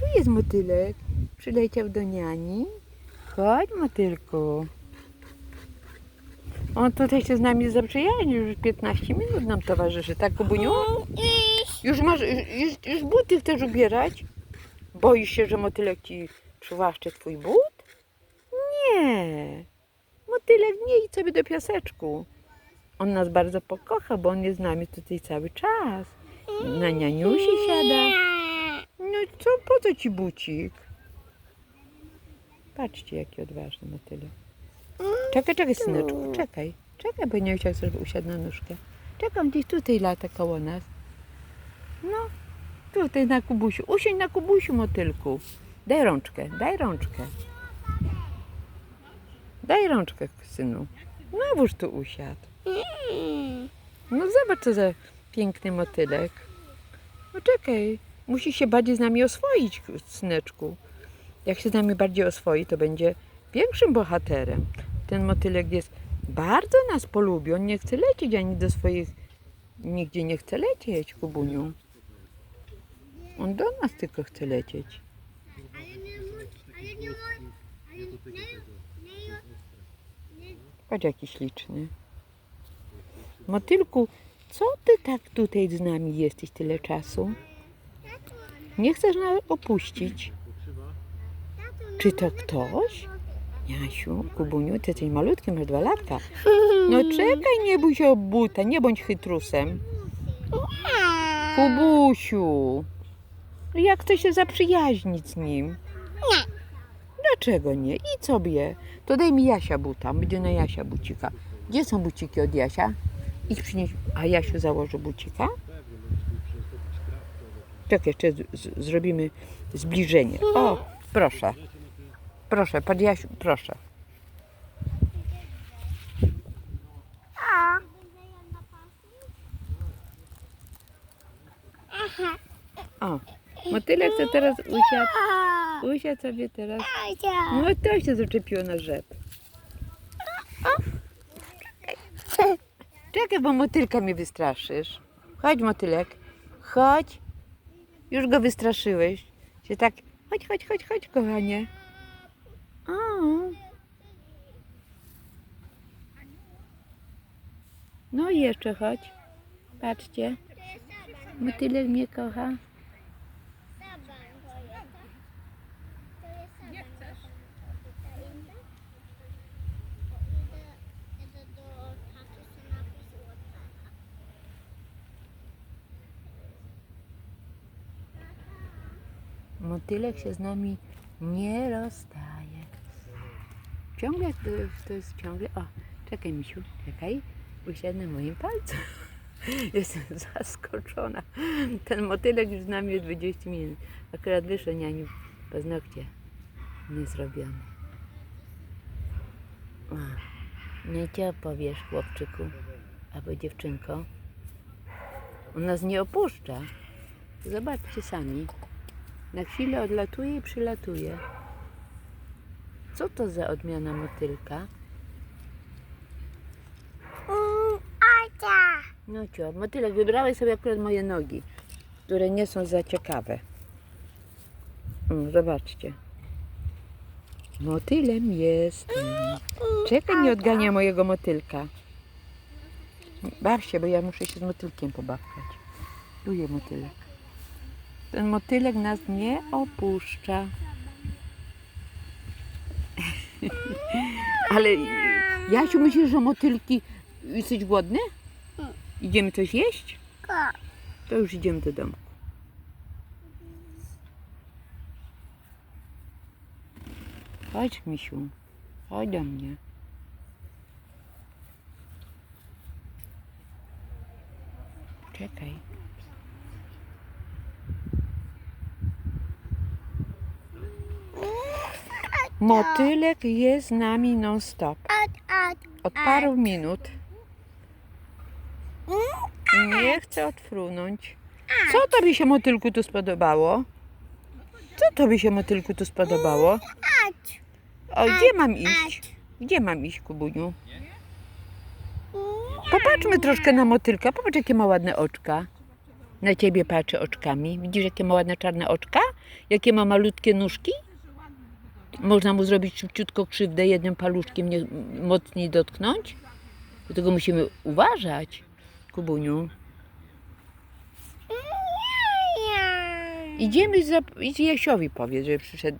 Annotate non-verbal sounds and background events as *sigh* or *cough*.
Tu jest motylek. Przyleciał do niani. Chodź, motylku. On tutaj się z nami zaprzyjaźnił. Już 15 minut nam towarzyszy. Tak, Kubuniu? Już masz, już, już buty chcesz ubierać? Boisz się, że motylek ci przywłaszczy twój but? Nie. Motylek nie idź sobie do piaseczku. On nas bardzo pokocha, bo on jest z nami tutaj cały czas. Na nianiusi siada. No co, po co ci bucik? Patrzcie, jaki odważny motylek. Czekaj, czekaj, syneczku, czekaj. Czekaj, bo nie chciał sobie usiadł na nóżkę. Czekam, gdzieś tutaj lata koło nas. No, tutaj na kubusiu. Usiądź na kubusiu, motylku. Daj rączkę, daj rączkę. Daj rączkę, synu. Znowuż tu usiadł. No zobacz, co za piękny motylek. No czekaj, musi się bardziej z nami oswoić, syneczku. Jak się z nami bardziej oswoi, to będzie większym bohaterem. Ten motylek jest bardzo nas polubi. On nie chce lecieć ani do swoich... Nigdzie nie chce lecieć, Kubuniu. On do nas tylko chce lecieć. Patrz jaki śliczny. Motylku, co ty tak tutaj z nami jesteś tyle czasu? Nie chcesz nas opuścić? Czy to ktoś? Jasiu, Kubuniu, ty jesteś malutki, masz dwa latka. No czekaj, nie bój się o buta, nie bądź chytrusem. Kubusiu, jak chcesz się zaprzyjaźnić z nim? Nie. Dlaczego nie? Idź sobie. To daj mi Jasia buta, będzie na Jasia bucika. Gdzie są buciki od Jasia? Idź przynieś. A Jasiu założy bucika? Czekaj, jeszcze z, z, zrobimy zbliżenie. O, proszę. Proszę, pan Jasiu, proszę. O, motylek co teraz usiadł. Usiadł sobie teraz. No to się zaczepiło na rzep. Czekaj, bo motylka mnie wystraszysz. Chodź, motylek. Chodź. Już go wystraszyłeś. Się tak. Chodź, chodź, chodź, chodź, kochanie. O. No i jeszcze chodź. Patrzcie. Motylek mnie kocha. Motylek się z nami nie rozstaje. Ciągle to, to jest ciągle. O, czekaj, misiu, czekaj. Usiadł na moim palcu. *laughs* Jestem zaskoczona. Ten motylek już z nami jest 20 minut. Akurat wyszedł nianiu paznokcie nie zrobione. O, no i co powiesz, chłopczyku albo dziewczynko? On nas nie opuszcza. Zobaczcie sami. Na chwilę odlatuje i przylatuje. Co to za odmiana motylka? Acia. No cio, motylek, wybrałeś sobie akurat moje nogi, które nie są za ciekawe. Mm, zobaczcie. Motylem jestem. Czekaj, nie odgania mojego motylka. Baw się, bo ja muszę się z motylkiem pobawkać. Tu jest motylek. Ten motylek nas nie opuszcza. *laughs* Ale Jasiu, myślisz, że motylki... Jesteś głodny? Idziemy coś jeść? To już idziemy do domu. Chodź, misiu. Chodź do mnie. Czekaj. Motylek jest z nami non stop. Ad, ad. Od paru minut. Nie chcę odfrunąć. Co tobie się motylku tu spodobało? Co tobie się motylku tu spodobało? O, gdzie mam iść? Gdzie mam iść, Kubuniu? Popatrzmy troszkę na motylka. Popatrz, jakie ma ładne oczka. Na ciebie patrzy oczkami. Widzisz, jakie ma ładne czarne oczka? jakie ma malutkie nóżki? Można mu zrobić szybciutko krzywdę jednym paluszkiem, nie, mocniej dotknąć? Dlatego musimy uważać, Kubuniu. Idziemy, za, idź Jasiowi powiedz, że przyszedł,